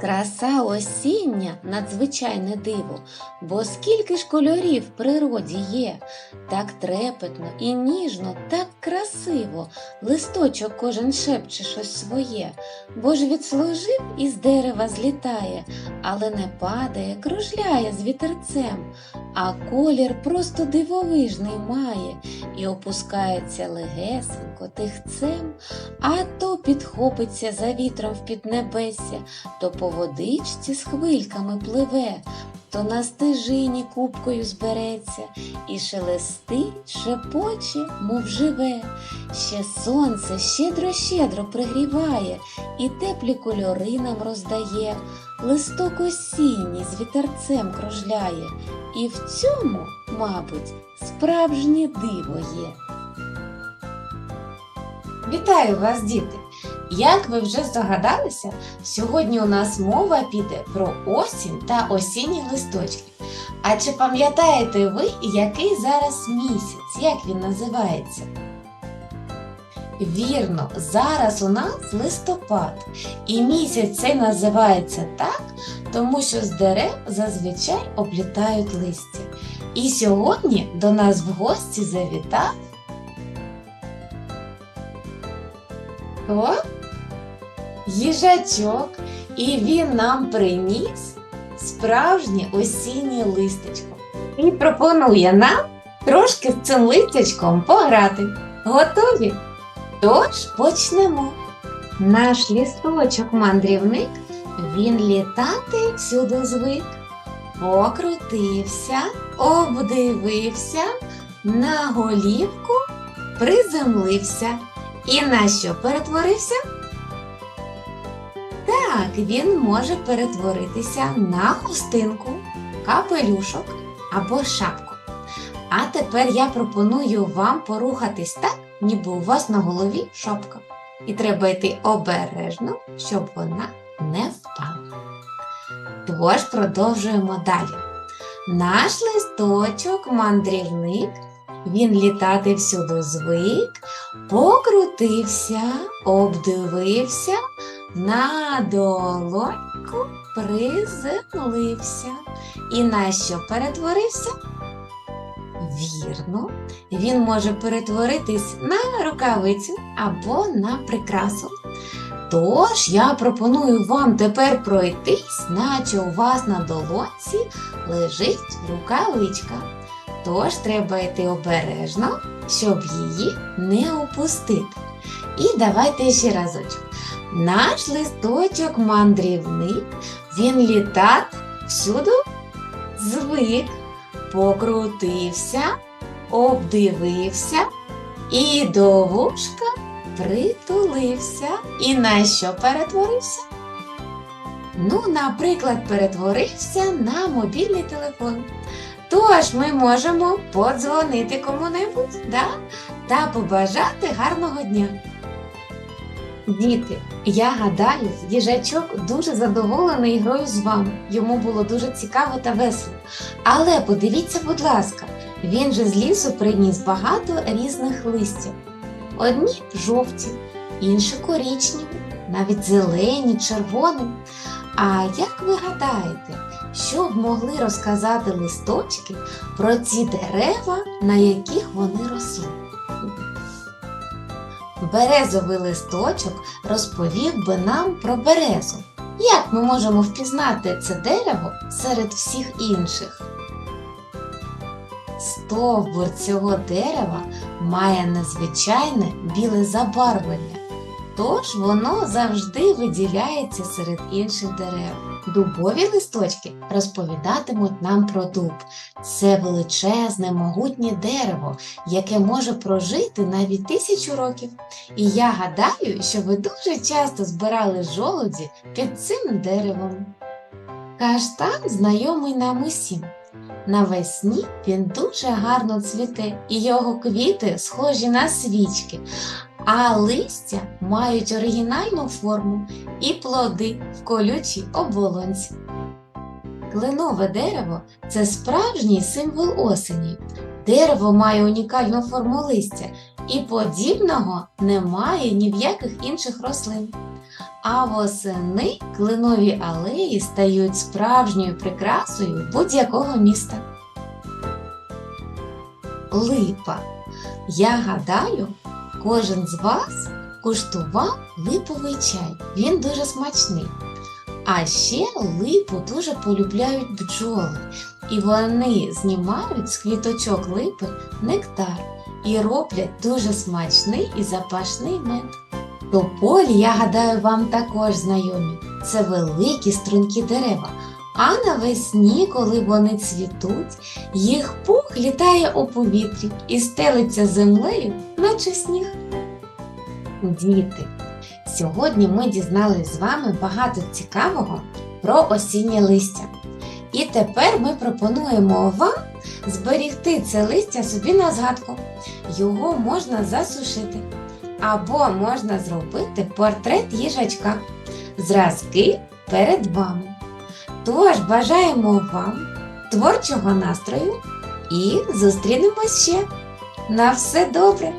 Краса осіння надзвичайне диво, бо скільки ж кольорів в природі є, так трепетно і ніжно, так красиво, листочок кожен шепче щось своє, бо ж відслужив і з дерева злітає, але не падає, кружляє з вітерцем, а колір просто дивовижний має і опускається легесенько тихцем, а то підхопиться за вітром в піднебесся, то по водичці з хвильками пливе, то на стежині купкою збереться, і шелестить, шепоче, мов живе. Ще сонце щедро-щедро пригріває, і теплі кольори нам роздає, листок осінній з вітерцем кружляє, і в цьому, мабуть, справжнє диво є. Вітаю вас, діти! Як ви вже здогадалися, сьогодні у нас мова піде про осінь та осінні листочки. А чи пам'ятаєте ви, який зараз місяць? Як він називається? Вірно, зараз у нас листопад, і місяць цей називається так, тому що з дерев зазвичай облітають листя. І сьогодні до нас в гості завітав О, їжачок, і він нам приніс справжнє осіннє листечко. І пропонує нам трошки з цим листячком пограти. Готові? Тож почнемо. Наш лісточок-мандрівник, він літати всюди звик. Покрутився, обдивився, на голівку приземлився. І на що перетворився? Так, він може перетворитися на хустинку, капелюшок або шапку. А тепер я пропоную вам порухатись так, ніби у вас на голові шапка. І треба йти обережно, щоб вона не впала. Тож продовжуємо далі. Наш листочок, мандрівник, він літати всюди звик, покрутився, обдивився, на долоньку приземлився. І на що перетворився? Вірно, він може перетворитись на рукавицю або на прикрасу. Тож я пропоную вам тепер пройтись, наче у вас на долонці лежить рукавичка. Тож треба йти обережно, щоб її не опустити. І давайте ще разочок. Наш листочок мандрівник, він літати всюди звик, покрутився, обдивився і до вушка притулився. І на що перетворився? Ну, наприклад, перетворився на мобільний телефон. Тож ми можемо подзвонити кому-небудь да? та побажати гарного дня. Діти, я гадаю, їжачок дуже задоволений грою з вами. Йому було дуже цікаво та весело. Але подивіться, будь ласка, він же з лісу приніс багато різних листів. Одні жовті, інші коричневі, навіть зелені, червоні. А як ви гадаєте, що б могли розказати листочки про ці дерева, на яких вони росли? Березовий листочок розповів би нам про березу. Як ми можемо впізнати це дерево серед всіх інших? Стовбур цього дерева має незвичайне біле забарвлення, тож воно завжди виділяється серед інших дерев. Дубові листочки розповідатимуть нам про дуб. Це величезне, могутнє дерево, яке може прожити навіть тисячу років. І я гадаю, що ви дуже часто збирали жолуді під цим деревом. Каштан знайомий нам усім. Навесні він дуже гарно цвіте, і його квіти схожі на свічки, а листя мають оригінальну форму і плоди в колючій оболонці. Кленове дерево це справжній символ осені. Дерево має унікальну форму листя і подібного немає ні в яких інших рослин. А восени клинові алеї стають справжньою прикрасою будь-якого міста. Липа. Я гадаю, кожен з вас куштував липовий чай. Він дуже смачний. А ще липу дуже полюбляють бджоли, і вони знімають з квіточок липи нектар і роблять дуже смачний і запашний мед. Тополі, я гадаю, вам також знайомі. Це великі стрункі дерева. А навесні, коли вони цвітуть, їх пух літає у повітрі і стелиться землею, наче сніг. Діти, сьогодні ми дізналися з вами багато цікавого про осіннє листя. І тепер ми пропонуємо вам зберігти це листя собі на згадку. Його можна засушити. Або можна зробити портрет їжачка. Зразки перед вами. Тож бажаємо вам творчого настрою і зустрінемось ще. На все добре!